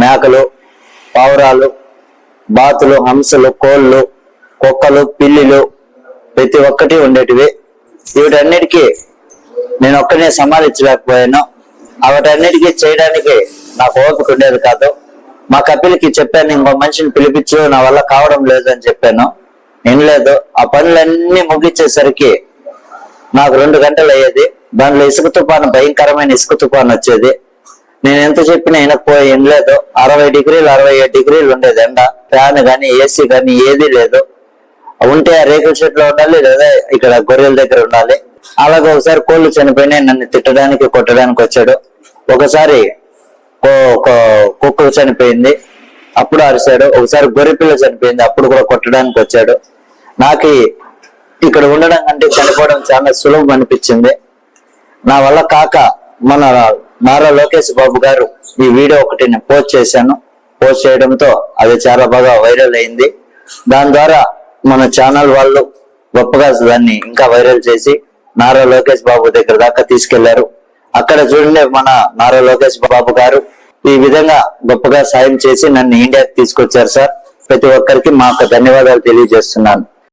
మేకలు పావురాలు బాతులు హంసలు కోళ్ళు కుక్కలు పిల్లిలు ప్రతి ఒక్కటి ఉండేటివి. వీటన్నిటికీ నేను ఒక్కనే సమాలించలేకపోయాను వాటన్నిటికీ చేయడానికి నాకు ఓపిక ఉండేది కాదు. మా కపిల్కి చెప్పాను ఇంకో మనిషిని పిలిపించు నా వల్ల కావడం లేదు అని చెప్పాను. వినలేదు. ఆ పనులన్నీ ముగించేసరికి నాకు రెండు గంటలు అయ్యేది. దానిలో ఇసుక తుఫాను భయంకరమైన ఇసుక తుఫాను వచ్చేది. నేను ఎంత చెప్పినా వినకపోయి లేదు. అరవై డిగ్రీలు అరవై ఏడు డిగ్రీలు ఉండేది ఎండ. ఫ్యాన్ కానీ ఏసీ కానీ ఏదీ లేదు. ఉంటే ఆ రేకుల షెడ్లో ఉండాలి లేదా ఇక్కడ గొర్రెల దగ్గర ఉండాలి. అలాగే ఒకసారి కోళ్ళు చనిపోయినాయి నన్ను తిట్టడానికి కొట్టడానికి వచ్చాడు. ఒకసారి కో- కో- కుక్క చనిపోయింది. అప్పుడు అరిశాడు. ఒకసారి గొర్రె పిల్ల చనిపోయింది అప్పుడు కూడా కొట్టడానికి వచ్చాడు. నాకు ఇక్కడ ఉండడం కంటే చనిపోవడం చాలా సులభం అనిపించింది. నా వల్ల కాక మన నారా లోకేష్ బాబు గారు ఈ వీడియో ఒకటి నేను పోస్ట్ చేశాను. పోస్ట్ చేయడంతో అది చాలా బాగా వైరల్ అయింది. దాని ద్వారా మన ఛానల్ వాళ్ళు గొప్పగా దాన్ని ఇంకా వైరల్ చేసి నారా లోకేష్ బాబు దగ్గర దాకా తీసుకెళ్ళారు. అక్కడ చూడండి మన నారా లోకేష్ బాబు గారు ఈ విధంగా గొప్పగా సాయం చేసి నన్ను ఇండియాకి తీసుకొచ్చారు సార్. ప్రతి ఒక్కరికి మా ధన్యవాదాలు తెలియజేస్తున్నాను.